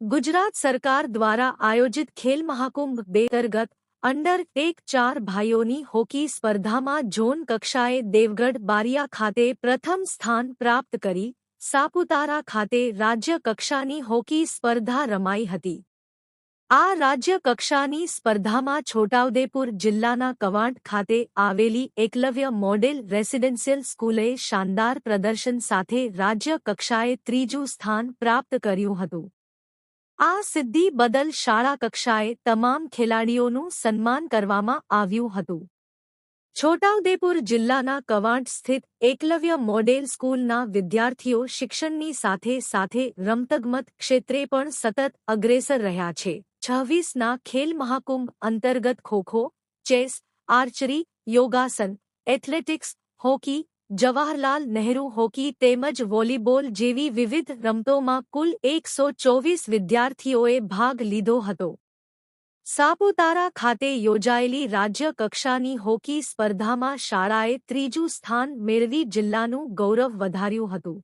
ગુજરાત સરકાર દ્વારા આયોજિત ખેલ મહાકુંભ બે અંડર એક ચાર ભાઈઓની હોકી સ્પર્ધામાં ઝોન કક્ષાએ દેવગઢ બારિયા ખાતે પ્રથમ સ્થાન પ્રાપ્ત કરી. સાપુતારા ખાતે રાજ્ય કક્ષાની હોકી સ્પર્ધા રમાઈ હતી. આ રાજ્ય કક્ષાની સ્પર્ધામાં છોટાઉદેપુર જિલ્લાના કવાંટ ખાતે આવેલી એકલવ્ય મોડેલ રેસિડેન્શિયલ સ્કૂલે શાનદાર પ્રદર્શન સાથે રાજ્ય કક્ષાએ ત્રીજું સ્થાન પ્રાપ્ત કર્યું હતું. આ સિદ્ધિ બદલ શાળા કક્ષાએ તમામ ખેલાડીઓનું સન્માન કરવામાં આવ્યું હતું. છોટાઉદેપુર જિલ્લાના કવાંટ સ્થિત એકલવ્ય મોડેલ સ્કૂલના વિદ્યાર્થીઓ શિક્ષણની સાથે સાથે રમતગમત ક્ષેત્રે પણ સતત અગ્રેસર રહ્યા છે. છવ્વીસના ખેલ મહાકુંભ અંતર્ગત ખોખો ચેસ, આર્ચરી, યોગાસન, athletics, hockey Jawaharlal Nehru hockey તેમજ વોલીબોલ જેવી વિવિધ રમતોમાં કુલ એકસો ચોવીસ વિદ્યાર્થીઓએ ભાગ લીધો હતો. સાપુતારા ખાતે યોજાયેલી રાજ્ય કક્ષાની હોકી સ્પર્ધામાં શાળાએ ત્રીજું સ્થાન મેળવી જિલ્લાનું ગૌરવ વધાર્યું હતું.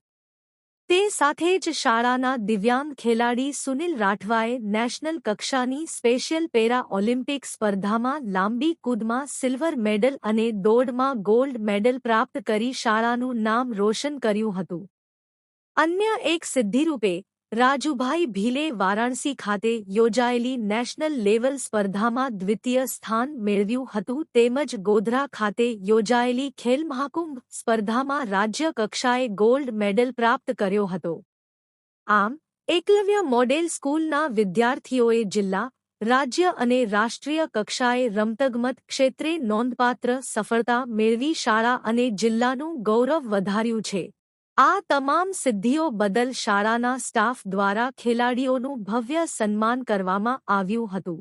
તે સાથે જ શાળાના દિવ્યાંગ ખેલાડી સુનિલ રાઠવાએ નેશનલ કક્ષાની સ્પેશિયલ પેરા ઓલિમ્પિક સ્પર્ધામાં લાંબી કૂદમાં સિલ્વર મેડલ અને દોડમાં ગોલ્ડ મેડલ પ્રાપ્ત કરી શાળાનું નામ રોશન કર્યું હતું. અન્ય એક સિદ્ધિરૂપે રાજુભાઈ ભીલે વારાણસી ખાતે યોજાયેલી નેશનલ લેવલ સ્પર્ધામાં દ્વિતીય સ્થાન મેળવ્યું હતું તેમજ ગોધરા ખાતે યોજાયેલી ખેલ મહાકુંભ સ્પર્ધામાં રાજ્ય કક્ષાએ ગોલ્ડ મેડલ પ્રાપ્ત કર્યો હતો. આમ, એકલવ્ય મોડેલ સ્કૂલના વિદ્યાર્થીઓએ જિલ્લા, રાજ્ય અને રાષ્ટ્રીય કક્ષાએ રમતગમત ક્ષેત્રે નોંધપાત્ર સફળતા મેળવી શાળા અને જિલ્લાનું ગૌરવ વધાર્યું છે. આ તમામ સિદ્ધિઓ બદલ શાળાના સ્ટાફ દ્વારા ખેલાડીઓનું ભવ્ય સન્માન કરવામાં આવ્યું હતું.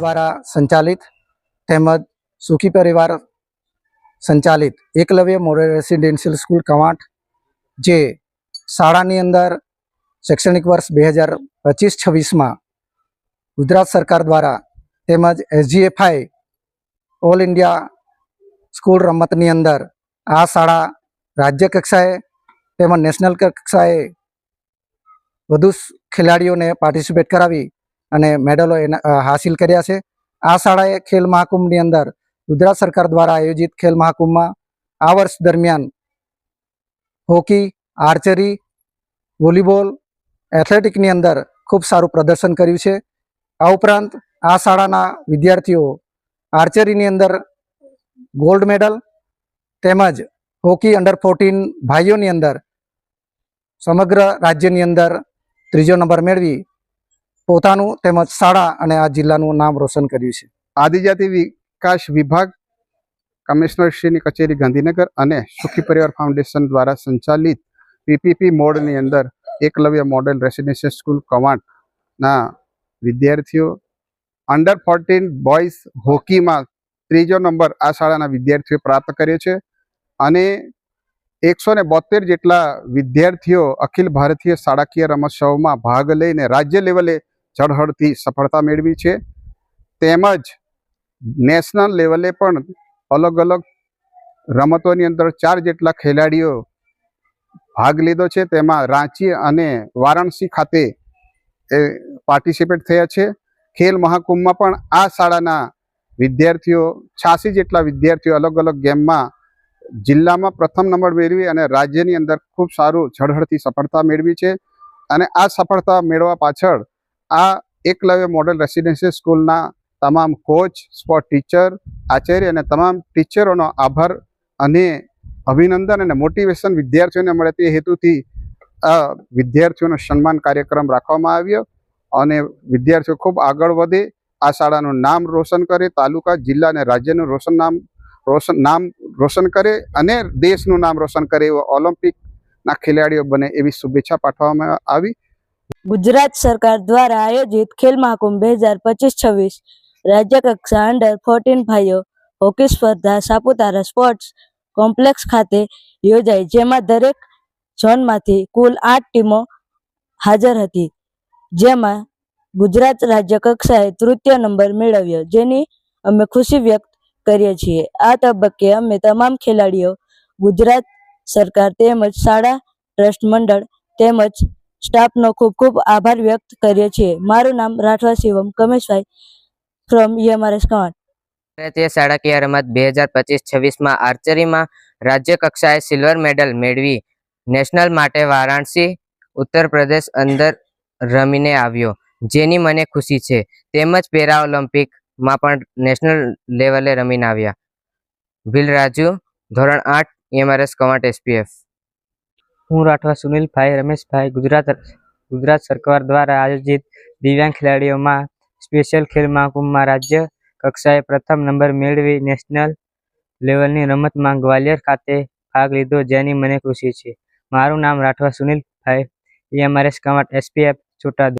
દ્વારા સંચાલિત તેમજ સુખી પરિવાર સંચાલિત Eklavya model residential school Kawant જે શાળાની અંદર શૈક્ષણિક વર્ષ બે હજાર પચીસ છવ્વીસમાં ગુજરાત સરકાર દ્વારા તેમજ એસજીએફઆઈ ઓલ ઇન્ડિયા સ્કૂલ રમતની અંદર આ શાળા રાજ્ય કક્ષાએ તેમજ નેશનલ કક્ષાએ વધુ ખેલાડીઓને પાર્ટિસિપેટ કરાવી અને મેડલો એના હાસિલ કર્યા છે. આ શાળાએ ખેલ મહાકુંભની અંદર ગુજરાત સરકાર દ્વારા આયોજિત ખેલ મહાકુંભમાં આ વર્ષ દરમિયાન હોકી, આર્ચરી, વોલીબોલ, એથ્લેટિકની અંદર ખૂબ સારું પ્રદર્શન કર્યું છે. આ ઉપરાંત આ શાળાના વિદ્યાર્થીઓ આર્ચરીની અંદર ગોલ્ડ મેડલ તેમજ હોકી અંડર ફોર્ટીન ભાઈઓની અંદર સમગ્ર રાજ્યની અંદર ત્રીજો નંબર મેળવી પોતાનું તેમજ શાળા અને આ જિલ્લાનું નામ રોશન કર્યું છે. આદિજાતિ વિકાસ વિભાગ કમિશનરશ્રીની કચેરી ગાંધીનગર અને સુખી પરિવાર ફાઉન્ડેશન દ્વારા સંચાલિત પીપીપી મોડની અંદર એકલવ્ય મોડેલ રેસિડેન્શિયલ સ્કૂલ કવાંટના વિદ્યાર્થીઓ, અંડર ફોર્ટીન બોયઝ હોકીમાં ત્રીજો નંબર આ શાળાના વિદ્યાર્થીઓએ પ્રાપ્ત કર્યો છે અને એકસો ને બોતેર જેટલા વિદ્યાર્થીઓ અખિલ ભારતીય શાળાકીય રમોત્સવમાં ભાગ લઈને રાજ્ય લેવલે ઝળહળતી સફળતા મેળવી છે. તેમજ નેશનલ લેવલે પણ અલગ અલગ રમતોની અંદર ચાર જેટલા ખેલાડીઓ ભાગ લીધો છે. તેમાં રાંચી અને વારાણસી ખાતે એ પાર્ટિસિપેટ થયા છે. ખેલ મહાકુંભમાં પણ આ શાળાના વિદ્યાર્થીઓ, છ્યાસી જેટલા વિદ્યાર્થીઓ અલગ અલગ ગેમમાં જિલ્લામાં પ્રથમ નંબર મેળવી અને રાજ્યની અંદર ખૂબ સારું ઝળહળતી સફળતા મેળવી છે. અને આ સફળતા મેળવવા પાછળ આ એકલવ્ય મોડેલ રેસિડેન્સી સ્કૂલના તમામ કોચ, સ્પોર્ટ ટીચર, આચાર્ય અને તમામ ટીચરોનો આભાર અને અભિનંદન અને મોટિવેશન વિદ્યાર્થીઓને મળે તે હેતુથી આ વિદ્યાર્થીઓનો સન્માન કાર્યક્રમ રાખવામાં આવ્યો અને વિદ્યાર્થીઓ ખૂબ આગળ વધે. આ શાળાનું નામ રોશન કરે, તાલુકા, જિલ્લા અને રાજ્યનું રોશન નામ રોશન નામ રોશન કરે અને દેશનું નામ રોશન કરે એવો ઓલિમ્પિકના ખેલાડીઓ બને એવી શુભેચ્છા પાઠવવામાં આવી. ગુજરાત સરકાર દ્વારા આયોજિત ખેલ મહાકુંભ બે હજાર પચીસ છવ્વીસ રાજ્ય કક્ષા અંડર ફોર્ટીન ભાઈઓ હોકી સ્પર્ધા, સાપુતારા સ્પોર્ટ્સ કોમ્પ્લેક્સ ખાતે યોજાઈ, જેમાં દરેક ઝોનમાંથી કુલ આઠ ટીમો હાજર હતી. જેમાં ગુજરાત રાજ્ય કક્ષાએ તૃતીય નંબર મેળવ્યો, જેની અમે ખુશી વ્યક્ત કરીએ છીએ. આ તબક્કે અમે તમામ ખેલાડીઓ ગુજરાત સરકાર તેમજ શાળા ટ્રસ્ટ મંડળ તેમજ સ્ટાફનો ખૂબ ખૂબ આભાર વ્યક્ત કરીએ છીએ. મારું નામ રાઠવા શિવમ. કમેશભાઈ ફ્રોમ ઈએમઆરએસ કવાંટ ભારતીય શાળાકીય રમત બે હજાર પચીસ છવ્વીસમાં આર્ચરીમાં રાજ્ય કક્ષાએ સિલ્વર મેડલ મેળવી નેશનલ માટે વારાણસી, ઉત્તર પ્રદેશ અંદર રમીને આવ્યો, જેની મને ખુશી છે. તેમજ પેરા ઓલિમ્પિકમાં પણ નેશનલ લેવલે રમીને આવ્યા. ભીલ રાજુ ધોરણ આઠ એમઆરએસ કવાંટ એસપીએફ. હું રાઠવા સુનિલભાઈ, રમેશભાઈ, ગુજરાત ગુજરાત સરકાર દ્વારા આયોજિત દિવ્યાંગ ખેલાડીઓમાં સ્પેશિયલ ખેલ મહાકુંભમાં રાજ્ય કક્ષાએ પ્રથમ નંબર મેળવી નેશનલ લેવલની રમતમાં ગ્વાલિયર ખાતે ભાગ લીધો, જેની મને ખુશી છે. મારું નામ રાઠવા સુનિલભાઈ એમઆરએસ કમાટ એસપીએફ છોટા